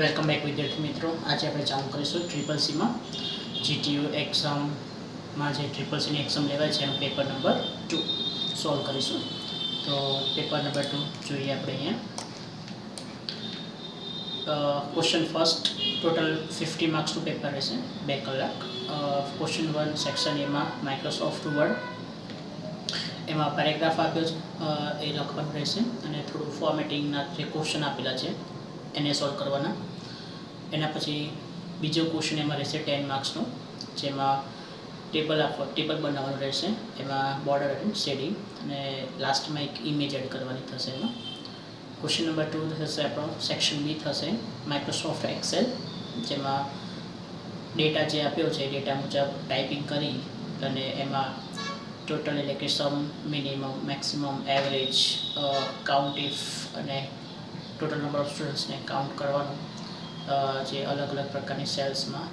Welcome back વિદ્યાર્થી મિત્રો. આજે આપણે ચાલુ કરીશું ટ્રિપલ સીમાં જીટીયુ એક્ઝામમાં જે ટ્રિપલ સીની એક્ઝામ લેવાય છે એનો પેપર નંબર ટુ સોલ્વ કરીશું. તો પેપર નંબર ટુ જોઈએ આપણે અહીંયા. ક્વેશ્ચન ફર્સ્ટ ટોટલ ફિફ્ટી માર્ક્સનું પેપર રહેશે, બે કલાક. ક્વેશ્ચન વન સેક્શન એમાં માઇક્રોસોફ્ટ વર્ડ એમાં પેરેગ્રાફ આપ્યો છે. એ લખવાનું રહેશે. અને થોડું ફોર્મેટિંગના જે ક્વેશ્ચન આપેલા છે, એને સોલ્વ કરવાના. એના પછી બીજો ક્વેશ્ચન એમાં રહેશે ટેન માર્ક્સનો જેમાં ટેબલ આપવા ટેબલ બનાવવાનું રહેશે, એમાં બોર્ડર એન્ડ શેડિંગ અને લાસ્ટમાં એક ઇમેજ એડ કરવાની થશે એમાં. ક્વેશ્ચન નંબર ટુ થશે આપણો સેક્શન બી થશે માઇક્રોસોફ્ટ એક્સેલ જેમાં ડેટા જે આપ્યો છે ડેટા મુજબ ટાઈપિંગ કરી, અને એમાં ટોટલ એટલે કે sum minimum maximum average count if અને ટોટલ નંબર ઓફ સ્ટુડન્ટ્સને કાઉન્ટ કરવાનું. જે અલગ અલગ પ્રકારની સેલ્સમાં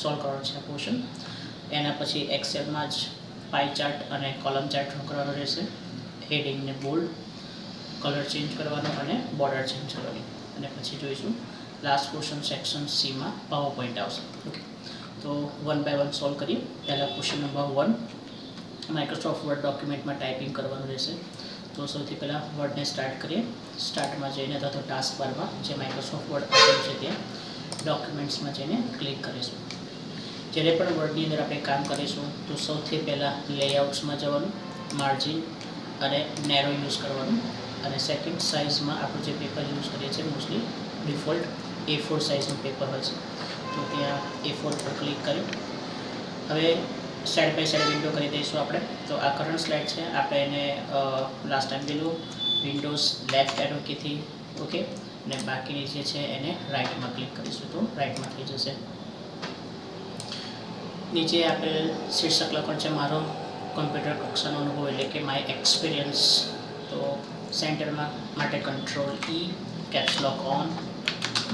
સોલ્વ કરવાનું છે ક્વેશ્ચન એના પછી એક્સેલમાં જ પાઈ ચાર્ટ અને કોલમ ચાર્ટ કરવાનો રહેશે. હેડિંગને બોલ્ડ કલર ચેન્જ કરવાનો અને બોર્ડર ચેન્જ કરવાની. અને પછી જોઈશું લાસ્ટ ક્વેશ્ચન સેક્શન સીમાં પાવર પોઈન્ટ આવશે. ઓકે તો વન બાય વન સોલ્વ કરીએ. પહેલાં question number one Microsoft Word ડોક્યુમેન્ટમાં ટાઈપિંગ કરવાનું રહેશે. તો સૌથી પહેલાં વર્ડને સ્ટાર્ટ કરીએ. સ્ટાર્ટમાં જઈને અથવા તો ટાસ્ક બારમાં, જે માઇક્રોસોફ્ટ વર્ડ આપેલું છે ત્યાં ડોક્યુમેન્ટ્સમાં જઈને ક્લિક કરીશું. જ્યારે પણ વર્ડની અંદર આપણે કામ કરીશું, તો સૌથી પહેલાં લેઆઉટ્સમાં જવાનું માર્જિન અને નેરો યુઝ કરવાનું અને સેકન્ડ સાઇઝમાં આપણું જે પેપર યુઝ કરીએ છીએ મોસ્ટલી ડિફોલ્ટ એ ફોર સાઇઝનું પેપર હોય છે. તો ત્યાં એ ફોર પર ક્લિક કર્યું હવે સાઈડ બાય સાઈડ વિન્ડો કરી દઈશું આપણે. તો આ કરંટ સ્લાઇડ છે. આપણે એને લાસ્ટ ટાઈમ પેલું વિન્ડોઝ લેફ્ટ એરો કીથી ઓકે અને બાકીની જે છે એને રાઇટમાં ક્લિક કરીશું તો રાઇટમાં થઈ જશે. નીચે આપેલ શીર્ષક લખણ છે મારો કમ્પ્યુટર કક્ષાનો અનુભવ એટલે કે માય એક્સપિરિયન્સ તો સેન્ટરમાં માટે control E caps lock on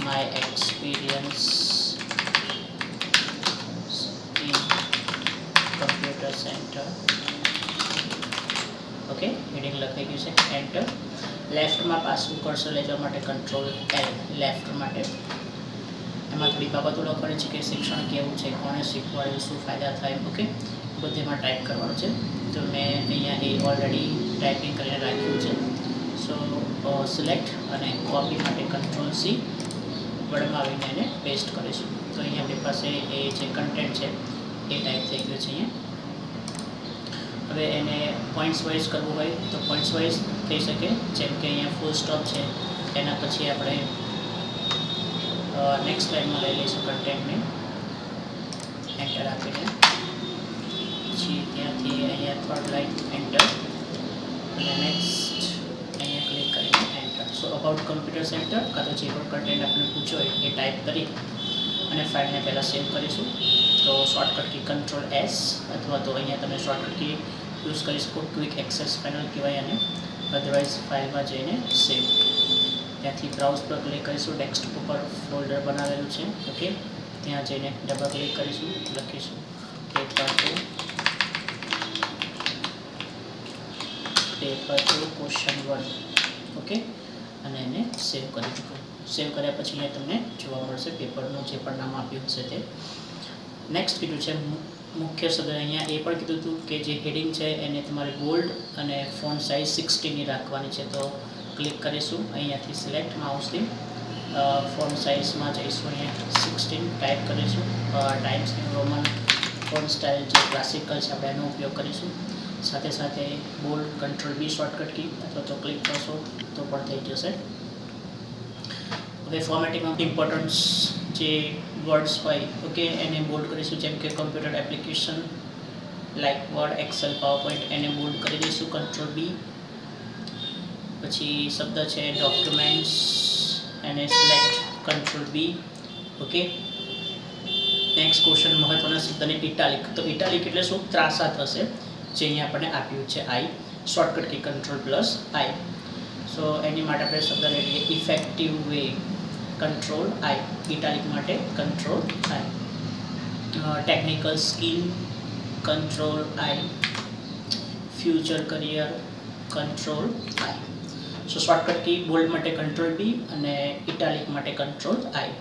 my experience in computer centre okay heading લખાઈ ગયું છે. એન્ટર લેફ્ટમાં પાછું કર્સર લઈ જવા માટે કંટ્રોલ એલ લેફ્ટ માટે. એમાં થોડી બાબતો લખવાની છે કે શિક્ષણ કેવું છે, કોણે શીખવાયું શું ફાયદા થાય ઓકે બધેમાં ટાઈપ કરવાનું છે. તો મેં અહીંયા એ ઓલરેડી ટાઈપિંગ કરીને રાખ્યું છે. સો સિલેક્ટ અને કોપી માટે કંટ્રોલ સી વર્ડમાં આવીને એને પેસ્ટ કરીશું. તો અહીંયા આપણી પાસે એ જે કન્ટેન્ટ છે, એ ટાઈપ થઈ ગયું છે અહીંયા. હવે એને પોઈન્ટ્સ વાઇઝ કરવું હોય તો પોઈન્ટ્સ વાઇઝ થઈ શકે. જેમ કે અહીંયા ફૂલ સ્ટોપ છે. એના પછી આપણે નેક્સ્ટ લાઇનમાં લઈ લઈશું કન્ટેન્ટને એન્ટર આપીને. પછી ત્યાંથી અહીંયા થર્ડ લાઇન એન્ટર અને નેક્સ્ટ અહીંયા ક્લિક કરીને enter so about computer centre કાં તો જે પણ કન્ટેન્ટ આપણે પૂછ્યો હોય એ ટાઈપ કરી અને ફાઇલને પહેલાં સેવ કરીશું. તો શોર્ટકટ કી કંટ્રોલ એસ અથવા તો અહીંયા તમે શોર્ટકટ કી યુઝ કરી શકો. ક્વિક એક્સેસ પેનલ કહેવાય અને અધરવાઇઝ ફાઇલમાં જઈને સેવ ત્યાંથી બ્રાઉઝ પર ક્લિક કરીશું. ડેસ્કટોપ ઉપર ફોલ્ડર બનાવેલું છે. ઓકે ત્યાં જઈને ડબલ ક્લિક કરીશું. લખીશું. Paper two paper two question one okay અને એને સેવ કરી દીધું. સેવ કર્યા પછી અહીંયા તમને જોવા મળશે પેપરનું જે પણ નામ આપ્યું હશે તે. નેક્સ્ટ કીધું છે મુ- મુખ્ય સદર અહીંયા એ પણ કીધું હતું કે જે હેડિંગ છે એને તમારે બોલ્ડ અને ફોન સાઇઝ સિક્સટીની રાખવાની છે. તો ક્લિક કરીશું. અહીંયાથી સિલેક્ટ માઉસથી ફોન સાઇઝમાં જઈશું અહીંયા. સિક્સટીન ટાઈપ કરીશું. ટાઈમ્સ રોમન ફોન સ્ટાઇલ જે ક્લાસિકલ છે, આપણે એનો ઉપયોગ કરીશું. સાથે સાથે bold control B shortcut key અથવા તો ક્લિક કરશો તો પણ થઈ જશે. હવે ફોર્મેટિંગમાં ઇમ્પોર્ટન્સ જે વર્ડ્સ હોય ઓકે એને બોલ્ડ કરીશું જેમ કે computer application like Word Excel PowerPoint એને બોલ્ડ કરી દઈશું. કંટ્રોલ બી પછી શબ્દ છે ડોક્યુમેન્ટ્સ એને select control B okay next question મહત્વના શબ્દને ઇટાલિક તો ઇટાલિક એટલે શું? ત્રાસા થશે જે અહીંયા આપણને આપ્યું છે I shortcut key control plus I so એની માટે આપણે શબ્દ લઈએ. Effective way control I italic માટે control I technical skill control I future career control I so shortcut key bold માટે કંટ્રોલ બી અને ઇટાલિક માટે કંટ્રોલ આઈ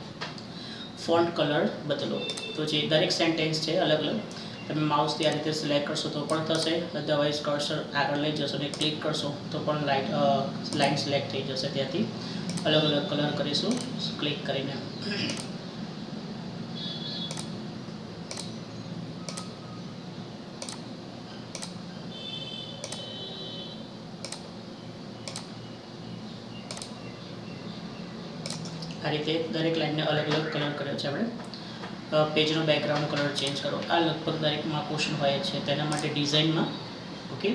ફોન્ટ કલર બદલો. તો જે દરેક સેન્ટેન્સ છે, અલગ અલગ. તમે માઉસથી આ રીતે સિલેક્ટ કરશો તો પણ થશે. અધરવાઇઝ કર્સર આગળ લઈ જશો અને ક્લિક કરશો તો પણ લાઇટ લાઇન સિલેક્ટ થઈ જશે ત્યાંથી. અલગ અલગ કલર કરીશું. ક્લિક કરીને. આ રીતે દરેક લાઇનને અલગ અલગ કલર કર્યો છે આપણે. પેજનો બેકગ્રાઉન્ડ કલર ચેન્જ કરો. આ લગભગ દરેકમાં ક્વેશ્ચન હોય છે. તેના માટે ડિઝાઇનમાં ઓકે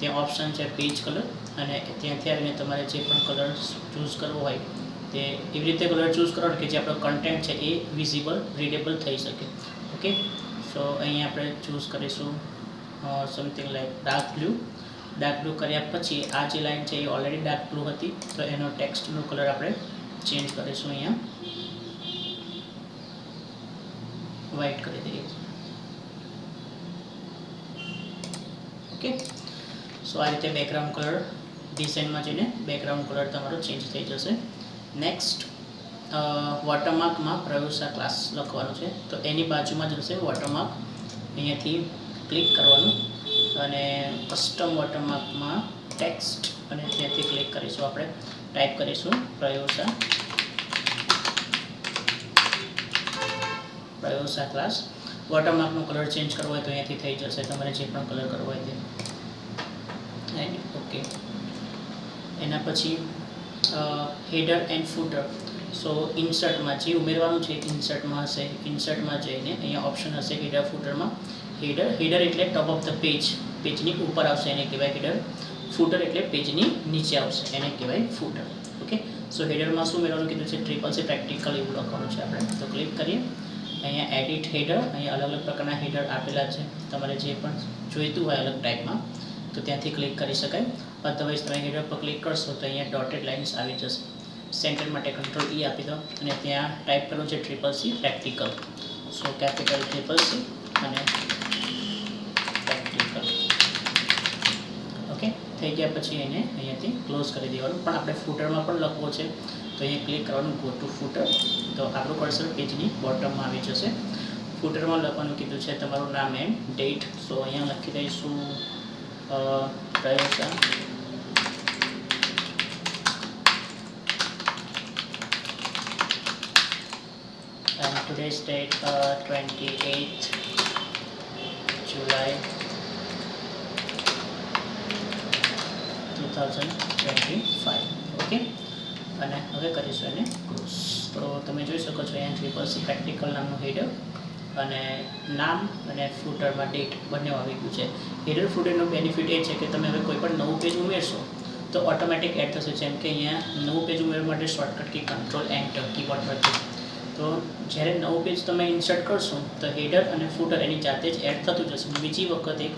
ત્યાં ઓપ્શન છે પેજ કલર અને ત્યાંથી આવીને તમારે જે પણ કલર ચૂઝ કરવો હોય, તે એવી રીતે કલર ચૂઝ કરો કે જે આપણો કન્ટેન્ટ છે એ વિઝિબલ રીડેબલ થઈ શકે. ઓકે સો અહીંયા આપણે ચૂઝ કરીશું something like dark blue dark blue કર્યા પછી આ જે લાઈન છે એ ઓલરેડી ડાર્ક બ્લુ હતી, તો એનો ટેક્સ્ટનો કલર આપણે ચેન્જ કરીશું અહીંયા. વ્હાઇટ કરી દઈએ. ઓકે સો આ રીતે બેકગ્રાઉન્ડ કલર ડિઝાઇનમાં જઈને બેકગ્રાઉન્ડ કલર તમારો ચેન્જ થઈ જશે. નેક્સ્ટ વોટરમાર્કમાં પ્રયોગશા ક્લાસ લખવાનું છે. તો એની બાજુમાં જશે વોટરમાર્ક અહીંયાથી ક્લિક કરવાનું અને કસ્ટમ વોટરમાર્કમાં ટેક્સ્ટ અને ત્યાંથી ક્લિક કરીશું આપણે. ટાઈપ કરીશું પ્રયોસા પ્રયોસા ક્લાસ વોટરમાર્કનો કલર ચેન્જ કરવો હોય તો અહીંયાથી થઈ જશે. તમારે જે પણ કલર કરવો હોય તે ઓકે એના પછી હેડર એન્ડ ફૂટર સો ઇન્સર્ટમાં જે ઉમેરવાનું છે ઇન્સર્ટમાં હશે ઇન્સર્ટમાં જઈને અહીંયા ઓપ્શન હશે હેડર ફૂટરમાં હેડર હેડર એટલે ટોપ ઓફ ધ પેજ પેજની ઉપર આવશે એને કહેવાય હેડર ફૂટર એટલે પેજની નીચે આવશે, એને કહેવાય ફૂટર ઓકે સો હેડરમાં શું મેળવવાનું કીધું છે? ટ્રિપલ છે પ્રેક્ટિકલ એવું લખવાનું છે આપણે. તો ક્લિક કરીએ. અહીંયા એડિટ હેડર અહીંયા અલગ અલગ પ્રકારના હેડર આપેલા છે. તમારે જે પણ જોઈતું હોય અલગ ટાઈપમાં તો ત્યાંથી ક્લિક કરી શકાય. અધરવાઇઝ તમે હેડર પર ક્લિક કરશો તો અહીંયા ડોટેડ લાઇન્સ આવી જશે. સેન્ટર માટે કંટ્રોલ ઈ આપી દો અને ત્યાં ટાઈપ કરો છે triple C practical so capital triple C અને પ્રેક્ટિકલ ઓકે થઈ ગયા પછી એને અહીંયાથી ક્લોઝ કરી દેવાનું. પણ આપણે ફૂટરમાં પણ લખવો છે. તો અહીંયા ક્લિક કરવાનું ગો ટુ ફૂટર તો આપણું કર્સર પેજની બોટમમાં આવી જશે. ફૂટરમાં લખવાનું કીધું છે, તમારું નામ એમ ડેટ સો અહીંયા લખી દઈશું પ્રયોગા today's date uh, 28th July 2025 okay અને હવે કરીશું એને. ક્રોસ તો તમે જોઈ શકો છો અહીંયા થ્રી સી પ્રેક્ટિકલ નામનું હેડર અને નામ અને ફૂટરમાં ડેટ બંને આવી ગયું છે. હેડર ફૂટરનો બેનિફિટ એ છે કે તમે હવે કોઈ પણ નવું પેજ ઉમેરશો તો ઓટોમેટિક એડ થશે. જેમ કે અહીંયા નવું પેજ ઉમેરવા માટે shortcut key control enter keyboard પરથી તો જ્યારે નવું પેજ તમે ઇન્સર્ટ કરશો, તો હેડર અને ફૂટર એની જાતે જ એડ થતું જશે. બીજી વખત એક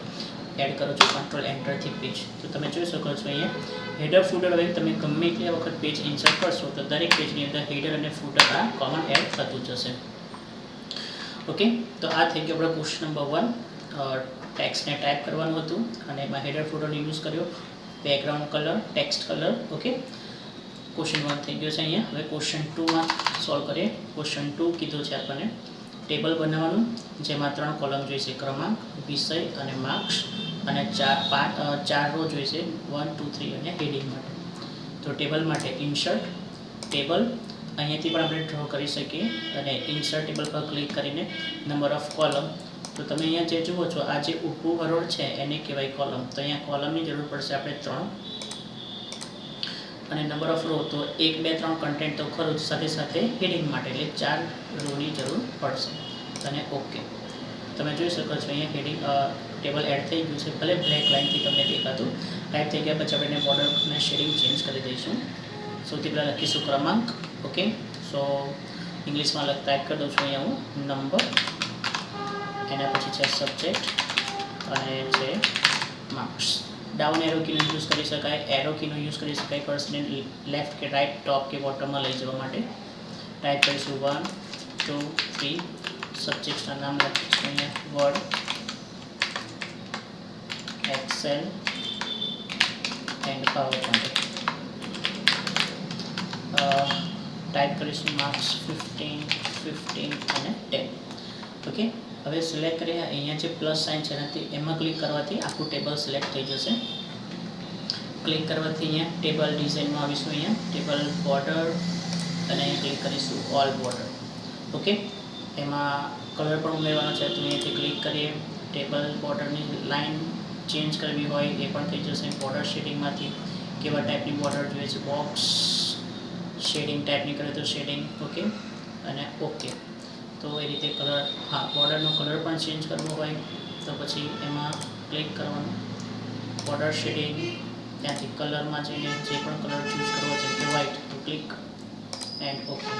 એડ કરો છો કંટ્રોલ એન્ટરથી પેજ તો તમે જોઈ શકો છો અહીંયા હેડર ફૂટર હવે તમે ગમે તે વખત પેજ ઇન્સર્ટ કરશો, તો દરેક પેજની અંદર હેડર અને ફૂટર આ કોમન એડ થતું જશે. ઓકે તો આ થઈ ગયો આપણો ક્વેશ્ચન નંબર વન ટેક્સ્ટને ટાઈપ કરવાનું હતું અને એમાં હેડર ફૂટરનો યુઝ કર્યો. Background colour text colour okay question one થઈ ગયો છે અહીંયા. હવે ક્વેશ્ચન ટુમાં સોલ્વ કરીએ. ક્વેશ્ચન ટુ કીધું છે આપણને. ટેબલ બનાવવાનું, જેમાં ત્રણ કોલમ જોઈશે. ક્રમાંક, વિષય અને માર્ક્સ અને ચાર પાંચ ચાર રો જોઈશે. વન ટુ થ્રી અને હેડિંગ માટે. તો ટેબલ માટે ઇન્સર્ટ ટેબલ અહીંયાથી પણ આપણે ડ્રો કરી શકીએ. અને ઇન્સર્ટ ટેબલ પર ક્લિક કરીને નંબર ઓફ કોલમ તો તમે અહીંયા જે જુઓ છો, આ જે ઊભું હરોળ છે, એને કહેવાય કોલમ તો અહીંયા કોલમની જરૂર પડશે આપણે ત્રણ. અને નંબર ઓફ રો તો એક, બે, ત્રણ કન્ટેન્ટ તો ખરું જ સાથે સાથે હેડિંગ માટે એટલે ચાર રોની જરૂર પડશે. અને ઓકે તમે જોઈ શકો છો અહીંયા હેડિંગ ટેબલ એડ થઈ ગયું છે. ભલે બ્લેક લાઇનથી તમને દેખાતું. ટાઈપ થઈ ગયા પછી આપણે બોર્ડરને શેડિંગ ચેન્જ કરી દઈશું. સૌથી પહેલાં લખીશું ક્રમાંક ઓકે સો ઇંગ્લિશમાં લખ ટાઈપ કરી દઉં છું અહીંયા હું નંબર એના પછી છે સબ્જેક્ટ અને છે માર્ક્સ ડાઉન એરો કીનો યુઝ કરી શકાય એરો કીનો યુઝ કરી શકાય કર્સરને લેફ્ટ કે રાઈટ ટોપ કે બોટમમાં લઈ જવા માટે. ટાઈપ કરીશું વન ટુ થ્રી સબ્જેક્ટના નામ લખીશું અહીંયા Word Excel and PowerPoint type કરીશું માર્ક્સ ફિફ્ટીન ફિફ્ટીન અને ટેન ઓકે હવે સિલેક્ટ કરીએ અહીંયા જે પ્લસ સાઇન છે એનાથી, એમાં ક્લિક કરવાથી આખું ટેબલ સિલેક્ટ થઈ જશે. ક્લિક કરવાથી અહીંયા ટેબલ ડિઝાઇનમાં આવીશું અહીંયા. ટેબલ બોર્ડર અને ક્લિક કરીશું ઓલ બોર્ડર ઓકે એમાં કલર પણ ઉમેરવાનો છે તો અહીંયાથી ક્લિક કરીએ ટેબલ બોર્ડરની લાઇન ચેન્જ કરવી હોય એ પણ થઈ જશે. બોર્ડર શેડિંગમાંથી કેવા ટાઈપની બોર્ડર જોઈએ છે? બોક્સ શેડિંગ ટાઈપની કરે તો શેડિંગ ઓકે અને ઓકે તો એ રીતે કલર, હા, બોર્ડરનો કલર પણ ચેન્જ કરવો હોય તો પછી એમાં ક્લિક કરવાનું. બોર્ડર શેડિંગ, ત્યાંથી કલરમાં જઈને જે પણ કલર ચૂઝ કરવો છે કે વ્હાઇટ તો ક્લિક એન્ડ ઓકે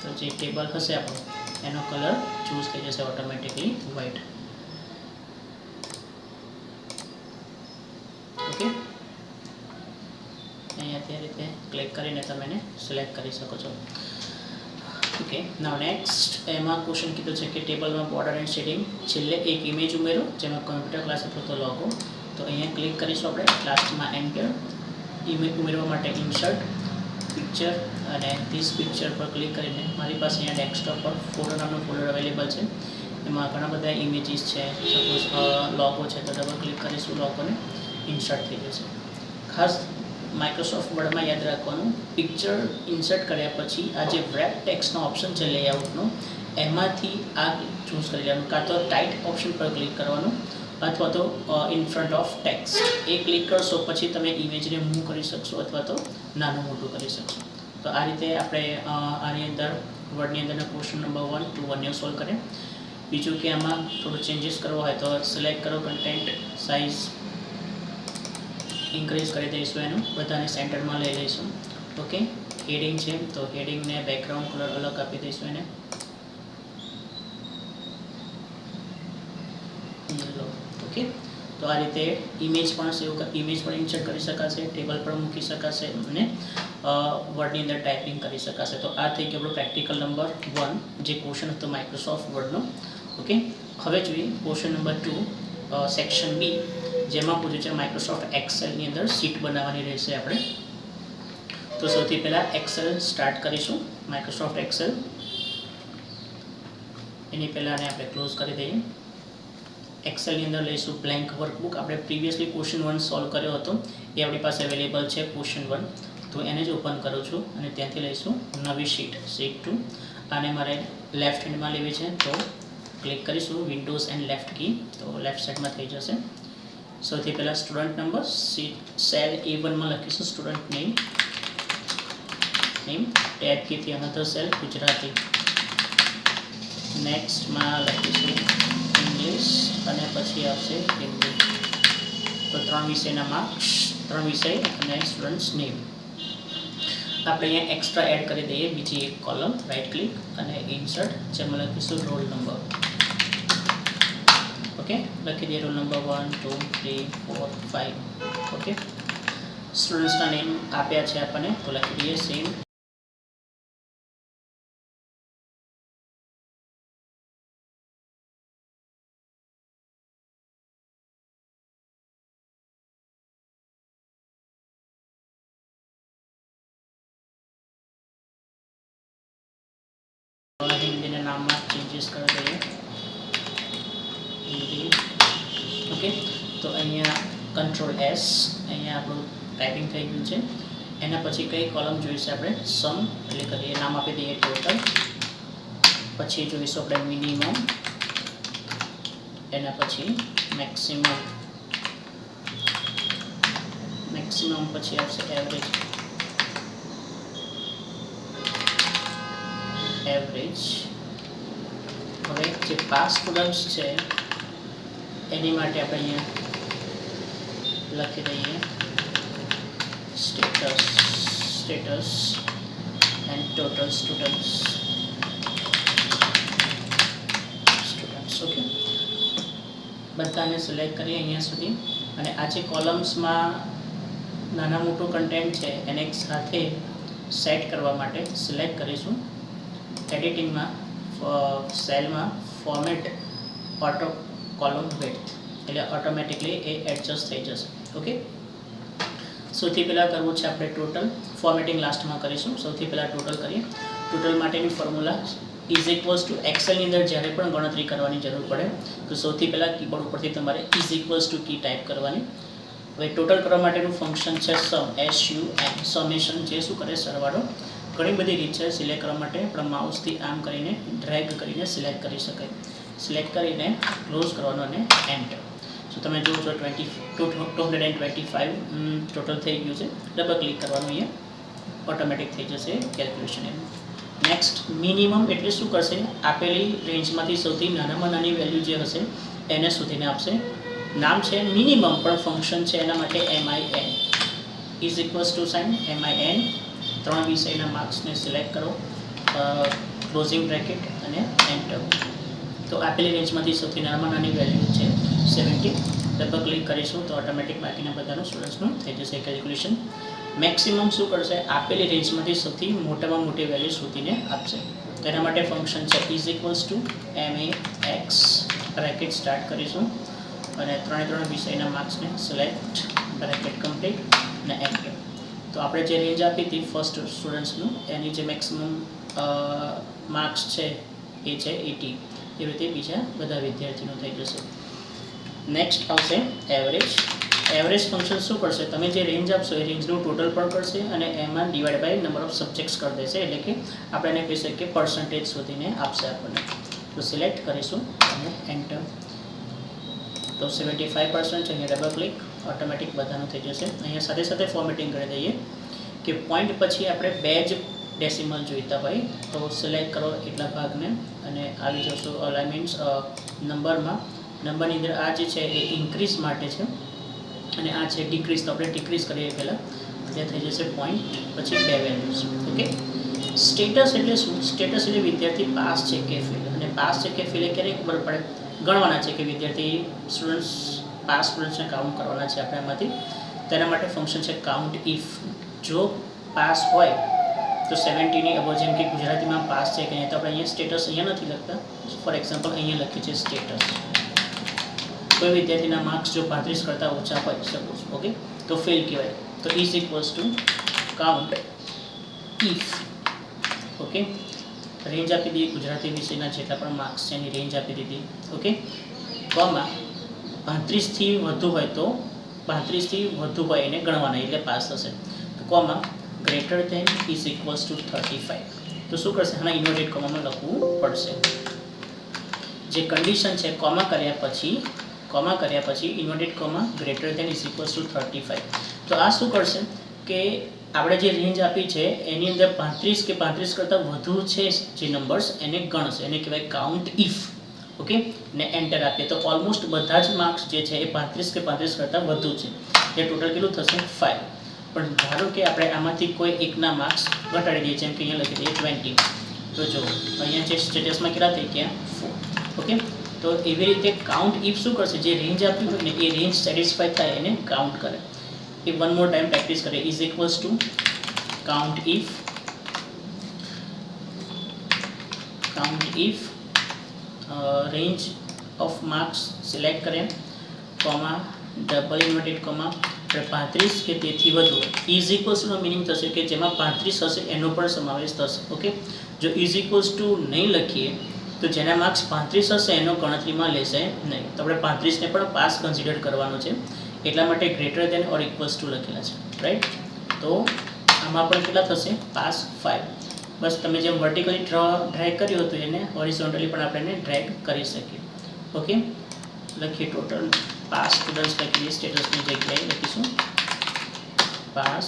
તો જે ટેબલ હશે આપણો, એનો કલર ચૂઝ થઈ જશે ઓટોમેટિકલી વ્હાઇટ ઓકે અહીંયા તે રીતે ક્લિક કરીને તમે એને સિલેક્ટ કરી શકો છો. ઓકે નાવ નેક્સ્ટ એમાં ક્વેશ્ચન કીધું છે કે ટેબલમાં બોર્ડર એન્ડ શેડિંગ છેલ્લે એક ઇમેજ ઉમેરો, જેમાં કમ્પ્યુટર ક્લાસ અથવા તો લોગો તો અહીંયા ક્લિક કરીશું આપણે લાસ્ટમાં એન્ટર ઇમેજ ઉમેરવા માટે ઇન્સર્ટ પિક્ચર અને ધીસ પિક્ચર પર ક્લિક કરીને મારી પાસે અહીંયા ડેસ્કટોપ પર ફોટો નામનું ફોલ્ડર અવેલેબલ છે. એમાં ઘણા બધા ઇમેજીસ છે સપોઝ લોગો છે, તો ડબલ ક્લિક કરીશું લોગોને ઇન્સર્ટ થઈ જશે. ખાસ માઇક્રોસોફ્ટ વર્ડમાં યાદ રાખવાનું. પિક્ચર ઇન્સર્ટ કર્યા પછી આ જે વ્રેપ ટેક્સનો ઓપ્શન છે લેઆઉટનો એમાંથી આ ચૂઝ કરી લેવાનું. કાં તો ટાઈટ ઓપ્શન પર ક્લિક કરવાનું અથવા તો ઇન ફ્રન્ટ ઓફ ટેક્સ એ ક્લિક કરશો પછી તમે ઇમેજને મૂવ કરી શકશો અથવા તો નાનું મોટું કરી શકશો. તો આ રીતે આપણે આની અંદર વર્ડની અંદરના ક્વેશ્ચન નંબર વન ટુ વનને સોલ્વ કરીએ. બીજું કે આમાં થોડું ચેન્જીસ કરવો હોય તો સિલેક્ટ કરો કન્ટેન્ટ સાઇઝ ઇન્ક્રીઝ કરી દઈશું એનું. બધાને સેન્ટરમાં લઈ લઈશું. ઓકે હેડિંગ છે, તો હેડિંગને બેકગ્રાઉન્ડ કલર અલગ આપી દઈશું એને. ઓકે તો આ રીતે ઇમેજ પણ સેવ ઇમેજ પણ ઇન્સર્ટ કરી શકાશે ટેબલ પર મૂકી શકાશે અને વર્ડની અંદર ટાઈપિંગ કરી શકાશે. તો આ થઈ ગયો આપણો પ્રેક્ટિકલ નંબર વન જે ક્વેશ્ચન હતો માઇક્રોસોફ્ટ વર્ડનો ઓકે હવે જોઈએ question number two section B જેમાં પૂછ્યું છે માઇક્રોસોફ્ટ એક્સેલની અંદર શીટ બનાવવાની રહેશે આપણે. તો સૌથી પહેલાં એક્સેલ સ્ટાર્ટ કરીશું. માઇક્રોસોફ્ટ એક્સેલ એની પહેલાં આપણે ક્લોઝ કરી દઈએ. એક્સેલની અંદર લઈશું બ્લેન્ક વર્કબુક આપણે પ્રીવિયસલી ક્વેશ્ચન વન સોલ્વ કર્યો હતો. એ આપણી પાસે અવેલેબલ છે ક્વેશ્ચન વન તો એને જ ઓપન કરું છું અને ત્યાંથી લઈશું નવી શીટ શીટ ટુ આને મારે લેફ્ટ હેન્ડમાં લેવી છે. તો ક્લિક કરીશું વિન્ડોઝ એન્ડ લેફ્ટ કી તો લેફ્ટ સાઈડમાં થઈ જશે. સૌથી પહેલાં student number seat cell A વનમાં લખીશું સ્ટુડન્ટ નેમ નેમ ટેબ કીથી અનધર સેલ ગુજરાતી. નેક્સ્ટમાં લખીશું ઇંગ્લિશ અને પછી આવશે હિન્દી. તો ત્રણ વિષયના માર્ક્સ ત્રણ વિષય અને સ્ટુડન્ટ્સ નેમ આપણે અહીંયા એક્સ્ટ્રા એડ કરી દઈએ, બીજી એક કોલમ રાઇટ ક્લિક અને ઇન્સર્ટ જેમાં લખીશું રોલ નંબર ઓકે લખી દઈએ roll number one two three four five okay સ્ટુડન્ટ્સના નેમ આપ્યા છે આપણને તો લખી દઈએ સેમ હિન્દીના નામમાં ચેન્જીસ કરી કંટ્રોલ એસ અહીંયા આપણું ટાઈપિંગ થઈ ગયું છે. એના પછી કઈ કોલમ જોઈશે આપણે? સમ એટલે કરીએ નામ આપી દઈએ ટોટલ પછી જોઈશું આપણે મિનિમમ એના પછી મેક્સિમમ મેક્સિમમ પછી આવશે એવરેજ એવરેજ હવે જે પાસ સ્ટુડન્ટ્સ છે, એની માટે આપણે અહીંયા લખી દઈએ. Status status and total students students okay બધાને સિલેક્ટ કરીએ અહીંયા સુધી. અને આ જે કોલમ્સમાં નાના મોટું કન્ટેન્ટ છે, એને એક સાથે સેટ કરવા માટે સિલેક્ટ કરીશું. એડિટિંગમાં સેલમાં ફોર્મેટ ઓટો કોલમ વિડ્થ એટલે ઓટોમેટિકલી એ એડજસ્ટ થઈ જશે. ઓકે સૌથી પહેલાં કરવું છે આપણે ટોટલ ફોર્મેટિંગ લાસ્ટમાં કરીશું. સૌથી પહેલાં ટોટલ કરીએ. ટોટલ માટેની ફોર્મ્યુલા ઇઝ ઇક્વલ્સ ટુ એક્સેલની અંદર જ્યારે પણ ગણતરી કરવાની જરૂર પડે, તો સૌથી પહેલાં કીબોર્ડ ઉપરથી તમારે is equals to key type કરવાની. હવે ટોટલ કરવા માટેનું ફંક્શન છે sum S U M summation જે શું કરે સરવાળો. ઘણી બધી રીત છે સિલેક્ટ કરવા માટે. આપણે માઉસથી આમ કરીને ડ્રેગ કરીને સિલેક્ટ કરી શકાય. સિલેક્ટ કરીને ક્લોઝ કરવાનો અને એન્ટર સો તમે જુઓ છો twenty two hundred and twenty five total થઈ ગયું છે. ડબલ ક્લિક કરવાનું અહીંયા. ઓટોમેટિક થઈ જશે કેલ્ક્યુલેશન એનું. નેક્સ્ટ મિનિમમ એટલે શું કરશે? આપેલી રેન્જમાંથી સૌથી નાનામાં નાની વેલ્યુ જે હશે, એને સુધીને આપશે. નામ છે મિનિમમ પણ ફંક્શન છે એના માટે M I N is equals to sign M I N ત્રણ વિષયના માર્ક્સને સિલેક્ટ કરો. ક્લોઝિંગ બ્રેકેટ અને એન્ટર તો આપેલી રેન્જમાંથી સૌથી નાનામાં નાની વેલ્યુ છે સેવન્ટી ડબલ ક્લિક કરીશું તો ઓટોમેટિક બાકીના બધાનું સ્ટુડન્ટ્સનું થઈ જશે કેલ્ક્યુલેશન મેક્સિમમ શું કરશે આપેલી રેન્જમાંથી સૌથી મોટામાં મોટી વેલ્યુ શોધીને આપશે. તેના માટે ફંક્શન છે is equals to M A X bracket start કરીશું. અને ત્રણે ત્રણ વિષયના માર્ક્સને સિલેક્ટ બ્રેકેટ કમ્પ્લીટ અને એન્ટર તો આપણે જે રેન્જ આપી હતી ફર્સ્ટ સ્ટુડન્ટ્સનું એની જે મેક્સિમમ માર્ક્સ છે એ છે એટી એવી રીતે બીજા બધા વિદ્યાર્થીનું થઈ જશે. નેક્સ્ટ આવશે એવરેજ એવરેજ ફંક્શન શું કરશે? તમે જે રેન્જ આપશો એ રેન્જનું ટોટલ પણ કરશે અને એમાં divide by number of subjects કરી દેશે. એટલે કે આપણે એને કહી શકીએ પર્સન્ટેજ સુધીને આપશે આપણને. તો સિલેક્ટ કરીશું અને એન્ટર તો સેવન્ટી ફાઇવ પર્સન્ટ અહીંયા ડબલ ક્લિક ઓટોમેટિક બધાનું થઈ જશે. અહીંયા સાથે સાથે ફોર્મેટિંગ કરી દઈએ કે પોઈન્ટ પછી આપણે બે જ ડેસિમલ જોઈતા હોય, તો સિલેક્ટ કરો એટલા ભાગને અને આવી જશો અલાઇનમેન્ટ્સ નંબરમાં નંબરની અંદર આ જે છે એ ઇન્ક્રીઝ માટે છે. અને આ છે ડિક્રીઝ તો આપણે ડિક્રીઝ કરીએ પહેલાં. ત્યાં થઈ જશે પોઈન્ટ પછી બે વેલ્યુઝ ઓકે સ્ટેટસ એટલે શું? સ્ટેટસ એટલે વિદ્યાર્થી પાસ છે કે ફેલ અને પાસ છે કે ફેલ એ ક્યારે ખબર પડે? ગણવાના છે કે વિદ્યાર્થી સ્ટુડન્ટ્સ પાસ સ્ટુડન્ટ્સને કાઉન્ટ કરવાના છે આપણે એમાંથી તેના માટે ફંક્શન છે કાઉન્ટ ઇફ જો પાસ હોય, તો સેવન્ટીની અબો જેમ કે ગુજરાતીમાં પાસ છે કે નહીં, તો આપણે અહીંયા સ્ટેટસ અહીંયા નથી લખતા. ફોર એક્ઝામ્પલ અહીંયા લખ્યું છે સ્ટેટસ કોઈ વિદ્યાર્થીના માર્ક્સ જો પાંત્રીસ કરતાં ઓછા હોય સપોઝ ઓકે તો ફેલ કહેવાય. તો is equals to count if okay range આપી દીધી ગુજરાતી વિષયના જેટલા પણ માર્ક્સ છે એની રેન્જ આપી દીધી ઓકે કોમાં પાંત્રીસથી વધુ હોય તો પાંત્રીસથી વધુ હોય એને ગણવાના, એટલે પાસ થશે. તો comma greater than is equals to thirty five તો શું કરશે? આના ઇન્વર્ટેડ કોમામાં લખવું પડશે. જે કન્ડિશન છે કોમા કર્યા પછી કોમા કર્યા પછી inverted comma greater than is equals to thirty five તો આ શું કરશે? કે આપણે જે રેન્જ આપી છે, એની અંદર પાંત્રીસ કે પાંત્રીસ કરતાં વધુ છે જે નંબર્સ એને ગણશે. એને કહેવાય કાઉન્ટ ઇફ ઓકે ને એન્ટર આપીએ. તો ઓલમોસ્ટ બધા જ માર્ક્સ જે છે, એ પાંત્રીસ કે પાંત્રીસ કરતાં વધુ છે. એ ટોટલ કેટલું થશે? ફાઇવ પણ ધારો કે આપણે આમાંથી કોઈ એકના માર્ક્સ ઘટાડી દઈએ જેમ કે અહીંયા લખી દઈએ ટ્વેન્ટી તો જો અહીંયા જે સ્ટેટસમાં કેટલા થઈ ગયા? ફોર ઓકે તો એવી રીતે કાઉન્ટ ઇફ શું કરશે? જે રેન્જ આપ્યું હોય ને, એ રેન્જ સેટિસ્ફાઈ થાય એને કાઉન્ટ કરે. એ વન મોર ટાઈમ પ્રેક્ટિસ કરે. Is equals to count if count if range of marks select કરે. કોમા ડબલ ઇન્વર્ટેડ કોમા, પાંત્રીસ કે તેથી વધુ. ઇઝ ઇક્વલ્સનો મિનિંગ થશે કે જેમાં પાંત્રીસ હશે એનો પણ સમાવેશ થશે. ઓકે જો ઇઝ ઇક્વલ્સ ટુ નહીં લખીએ તો જેના માર્ક્સ પાંત્રીસ હશે એનો ગણતરીમાં લેશે નહીં. તો આપણે પાંત્રીસને પણ પાસ કન્સિડર કરવાનો છે. એટલા માટે greater than or equals to લખેલા છે. રાઈટ તો આમાં પણ કેટલા થશે? પાસ ફાઇવ બસ તમે જેમ વર્ટિકલી ડ્રેગ કર્યું હતું એને હોરિઝોન્ટલી પણ આપણે એને ડ્રેગ કરી શકીએ. ઓકે લખીએ ટોટલ પાસ સ્ટુડન્ટ્સ લખીએ સ્ટેટસની જગ્યાએ લખીશું. પાસ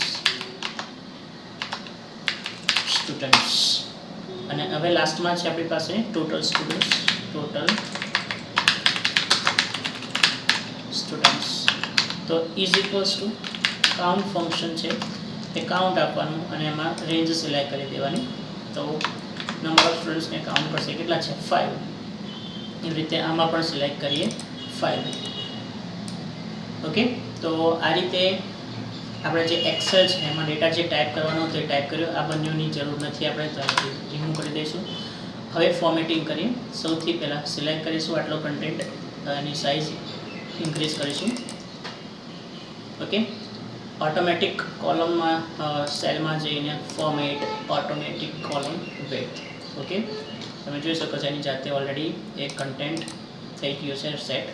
સ્ટુડન્ટ્સ અને હવે લાસ્ટમાં છે આપણી પાસે ટોટલ સ્ટુડન્ટ્સ ટોટલ સ્ટુડન્ટ્સ તો is equals to count function છે, એ કાઉન્ટ આપવાનું અને એમાં રેન્જ સિલેક્ટ કરી દેવાની. તો નંબર ઓફ સ્ટુડન્ટ્સને કાઉન્ટ કરશે. કેટલા છે? ફાઇવ એવી રીતે આમાં પણ સિલેક્ટ કરીએ ફાઇવ ઓકે તો આ રીતે આપણે જે એક્સેલ છે, એમાં ડેટા જે ટાઈપ કરવાનો તે ટાઈપ કર્યો. આ બંનેની જરૂર નથી, આપણે રિમૂવ કરી દઈશું. હવે ફોર્મેટિંગ કરી સૌથી પહેલાં સિલેક્ટ કરીશું આટલો કન્ટેન્ટ એની સાઇઝ ઇન્ક્રીઝ કરીશું. ઓકે ઓટોમેટિક કોલમમાં સેલમાં જઈને format automatic column width okay તમે જોઈ શકો છો, એની જાતે ઓલરેડી એક કન્ટેન્ટ થઈ ગયું છે સેટ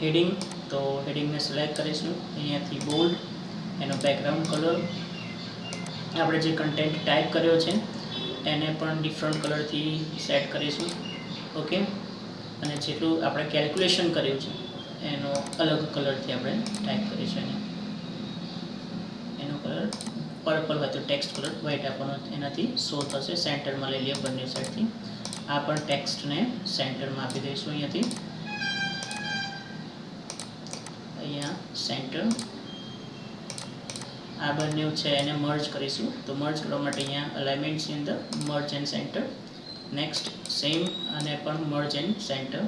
હેડિંગ તો હેડિંગને સિલેક્ટ કરીશું. અહીંયાથી બોલ્ડ એનો બેકગ્રાઉન્ડ કલર આપણે જે કન્ટેન્ટ ટાઈપ કર્યો છે, એને પણ ડિફરન્ટ કલરથી સેટ કરીશું. ઓકે અને જેટલું આપણે કેલ્ક્યુલેશન કર્યું છે, એનો અલગ કલરથી આપણે ટાઈપ કરીશું એને. એનો કલર પર્પલ હોય તો ટેક્સ્ટ કલર વ્હાઇટ આપવાનો, એનાથી શો થશે સેન્ટરમાં લઈ લઈએ બંને સાઈડથી આ પણ ટેક્સ્ટને સેન્ટરમાં આપી દઈશું અહીંયાથી. અહીંયા સેન્ટર આ બંને છે એને મર્જ કરીશું. તો મર્જ કરવા માટે અહીંયા અલાઇમેન્ટ્સની અંદર merge and centre next same અને પણ મર્જ એન્ડ સેન્ટર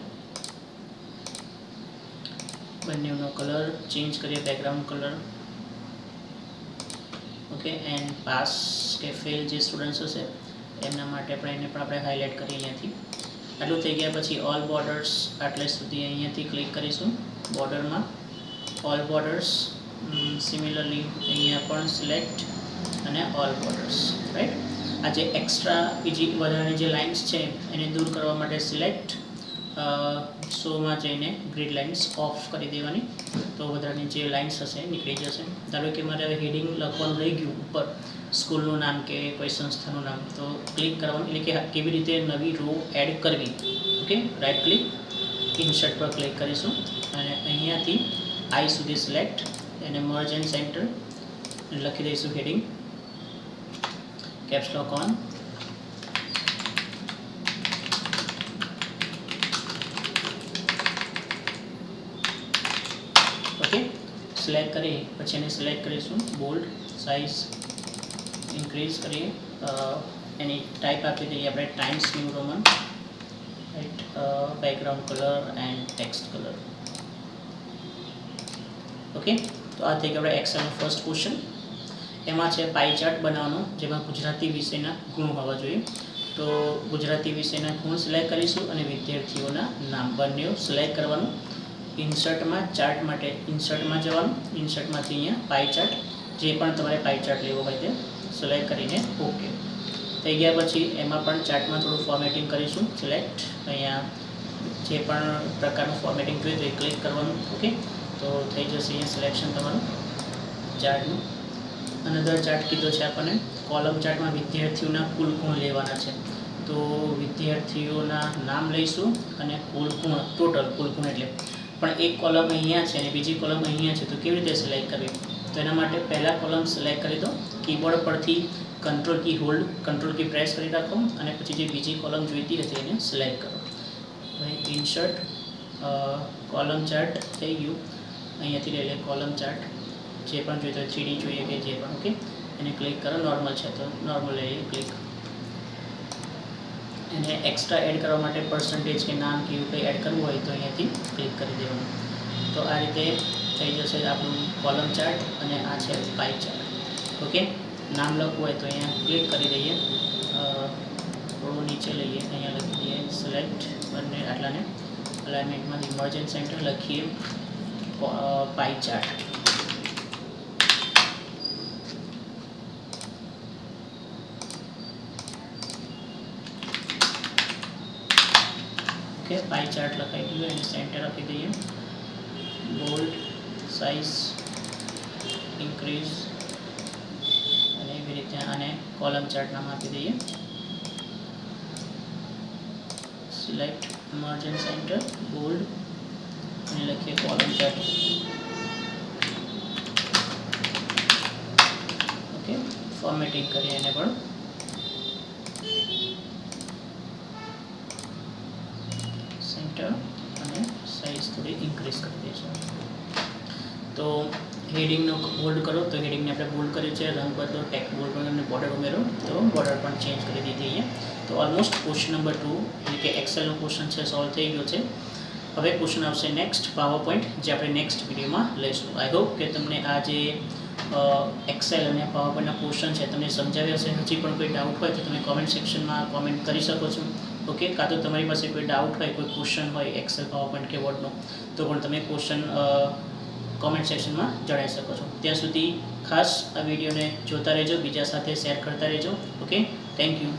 બંનેનો કલર ચેન્જ કરીએ background colour okay and pass કે ફેલ જે સ્ટુડન્ટ્સ હશે, એમના માટે પણ એને પણ આપણે હાઇલાઇટ કરીએ અહીંયાથી. આટલું થઈ ગયા પછી ઓલ બોર્ડર્સ આટલે સુધી અહીંયાથી ક્લિક કરીશું. બોર્ડરમાં ઓલ બોર્ડર્સ સિમિલરલી અહીંયા પણ સિલેક્ટ અને ઓલ બોર્ડર્સ રાઈટ આ જે એક્સ્ટ્રા બીજી વધારાની જે લાઇન્સ છે, એને દૂર કરવા માટે સિલેક્ટ શોમાં જઈને ગ્રીડ લાઇન્સ ઓફ કરી દેવાની. તો વધારાની જે લાઇન્સ હશે, નીકળી જશે. ધારો કે મારે હવે હેડિંગ લખવાનું રહી ગયું ઉપર, સ્કૂલનું નામ કે કોઈ સંસ્થાનું નામ, તો ક્લિક કરવાનું, એટલે કે કેવી રીતે નવી રો એડ કરવી? ઓકે રાઈટ ક્લિક ઇન્સર્ટ પર ક્લિક કરીશું. અને અહીંયાથી આઈ સુધી સિલેક્ટ એને મર્જ એન્ડ સેન્ટર લખી દઈશું heading caps lock on okay select કરી પછી એને સિલેક્ટ કરીશું બોલ્ડ સાઇઝ ઇન્ક્રીઝ કરીએ એની ટાઈપ આપી દઈએ આપણે Times New Roman right background colour and text colour okay તો આ થઈ ગયો આપણે એક્સેલનો ફર્સ્ટ ક્વેશ્ચન એમાં છે પાઈ ચાર્ટ બનાવવાનો, જેમાં ગુજરાતી વિષયના ગુણ હોવા જોઈએ. તો ગુજરાતી વિષયના ગુણ સિલેક્ટ કરીશું અને વિદ્યાર્થીઓના નામ બંને સિલેક્ટ કરવાનું. ઇન્સર્ટમાં ચાર્ટ માટે ઇન્સર્ટમાં જવાનું. ઇન્સર્ટમાંથી અહીંયા પાઈ ચાર્ટ જે પણ તમારે પાઈ ચાર્ટ લેવો હોય તે સિલેક્ટ કરીને ઓકે થઈ ગયા પછી એમાં પણ ચાર્ટમાં થોડું ફોર્મેટિંગ કરીશું. સિલેક્ટ અહીંયા જે પણ પ્રકારનું ફોર્મેટિંગ જોઈએ તો એ ક્લિક કરવાનું. ઓકે તો થઈ જશે અહીંયા સિલેક્શન તમારું ચાર્ટનું. અનધર ચાર્ટ કીધો છે આપણને કોલમ ચાર્ટમાં વિદ્યાર્થીઓના કુલ ગુણ લેવાના છે. તો વિદ્યાર્થીઓના નામ લઈશું અને કુલ ગુણ ટોટલ કુલ ગુણ એટલે. પણ એક કોલમ અહીંયા છે અને બીજી કોલમ અહીંયા છે, તો કેવી રીતે સિલેક્ટ કરવી? તો એના માટે પહેલાં કોલમ સિલેક્ટ કરી દો કીબોર્ડ પરથી control key hold control key press કરી રાખો અને પછી જે બીજી કોલમ જોઈતી હતી એને સિલેક્ટ કરો. ઇન્સર્ટ કોલમ ચાર્ટ થઈ ગયું. અહીંયાથી લઈ લે કોલમ ચાર્ટ જે પણ જોઈએ તો ચીડી જોઈએ કે જે પણ ઓકે એને ક્લિક કરો નોર્મલ છે તો નોર્મલ લઈએ ક્લિક એને એક્સ્ટ્રા એડ કરવા માટે પર્સન્ટેજ કે નામ કે એવું કંઈ એડ કરવું હોય તો અહીંયાથી ક્લિક કરી દેવાનું. તો આ રીતે થઈ જશે આપણું કોલમ ચાર્ટ અને આ છે પાઈ ચાર્ટ ઓકે નામ લખવું હોય તો અહીંયા ક્લિક કરી દઈએ. થોડું નીચે લઈએ. અહીંયા લખી દઈએ સિલેક્ટ બંને આટલાને અલાઇનમેન્ટમાંથી ઇમરજન્સ સેન્ટર લખીએ. Pie chart okay pie chart લખાઈ દીધું એને સેન્ટર આપી દઈએ. બોલ્ડ સાઇઝ ઇન્ક્રીઝ અને એવી રીતે આને કોલમ ચાર્ટ નામ આપી દઈએ. Select merge and centre bold લખીએ કોલમ ચાર્ટ ઓકે ફોર્મેટિંગ કરીએ એને પણ. સેન્ટર અને સાઇઝ થોડી ઇન્ક્રીઝ કરી દઈશું. તો હેડિંગનો બોલ્ડ કરો, તો હેડિંગને આપણે બોલ્ડ કર્યું છે રંગ બદલો ટેક બોલ્ડ અને બોર્ડર ઉમેરો, તો બોર્ડર પણ ચેન્જ કરી દીધી અહીંયા. તો ઓલમોસ્ટ ક્વેશ્ચન નંબર ટુ એટલે કે એક્સેલનો ક્વેશ્ચન છે સોલ્વ થઈ ગયો છે. હવે ક્વેશ્ચન આવશે નેક્સ્ટ પાવર પોઈન્ટ જે આપણે નેક્સ્ટ વિડીયોમાં લઈશું. આઈ હોપ કે તમને આ જે એક્સેલ અને પાવર પોઈન્ટના ક્વેશ્ચન છે, તમને સમજાવ્યા હશે. હજી પણ કોઈ ડાઉટ હોય તો તમે કોમેન્ટ સેક્શનમાં કોમેન્ટ કરી શકો છો. ઓકે કાં તો તમારી પાસે કોઈ ડાઉટ હોય, કોઈ ક્વેશ્ચન હોય એક્સેલ પાવર પોઈન્ટ કે વર્ડનો તો પણ તમે ક્વેશ્ચન કોમેન્ટ સેક્શનમાં જણાવી શકો છો. ત્યાં સુધી ખાસ આ વિડીયોને જોતા રહેજો, બીજા સાથે શેર કરતા રહેજો. Okay thank you